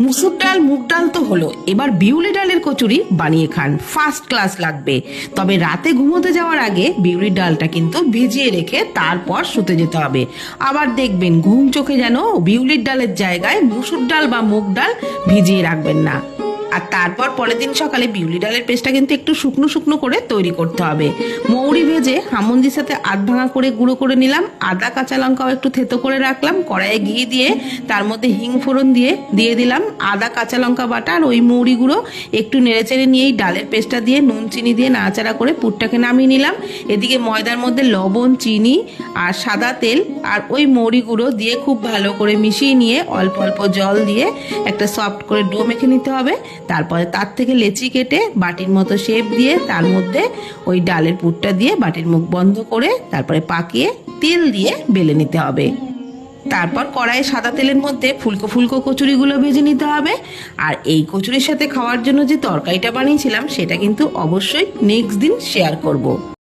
মুসুর ডাল, মুগ ডাল তো হলো। এবার বিউলি ডালের কচুরি বানিয়ে খান। ফার্স্ট ক্লাস লাগবে। তবে রাতে ঘুমোতে যাওয়ার আগে বিউলির ডালটা কিন্তু ভিজিয়ে রেখে তারপর শুতে যেতে হবে। আবার দেখবেন ঘুম চোখে যেন বিউলির ডালের জায়গায় মুসুর ডাল বা মুগ ডাল ভিজিয়ে রাখবেন না। আর তারপর পরের দিন সকালে বিউলি ডালের পেস্টটা কিন্তু একটু শুকনো শুকনো করে তৈরি করতে হবে। মৌরি ভেজে হামন্দির সাথে আধ ভাঙা করে গুঁড়ো করে নিলাম। আদা, কাঁচা লঙ্কাও একটু থেতো করে রাখলাম। কড়াইয়ে ঘি দিয়ে তার মধ্যে হিং ফোড়ন দিয়ে দিয়ে দিলাম। আদা, কাঁচা লঙ্কা বাটা আর ওই মৌরি গুঁড়ো একটু নেড়েচেড়ে নিয়ে এই ডালের পেস্টটা দিয়ে নুন, চিনি দিয়ে নাড়াচাড়া করে পুরটাকে নামিয়ে নিলাম। এদিকে ময়দার মধ্যে লবণ, চিনি আর সাদা তেল আর ওই মৌরি গুঁড়ো দিয়ে খুব ভালো করে মিশিয়ে নিয়ে অল্প অল্প জল দিয়ে একটা সফট করে ডো মেখে নিতে হবে। তারপরে তার থেকে লেচি কেটে বাটির মতো শেপ দিয়ে তার মধ্যে ওই ডালের পুরটা দিয়ে বাটির মুখ বন্ধ করে তারপরে পাকিয়ে তেল দিয়ে বেলে নিতে হবে তারপর কড়াইয়ে সাদা তেলের মধ্যে ফুলকো ফুলকো কচুরিগুলো ভেজে নিতে হবে আর এই কচুরির সাথে খাওয়ার জন্য যে তরকারিটা বানিয়েছিলাম, সেটা কিন্তু অবশ্যই নেক্সট দিন শেয়ার করব।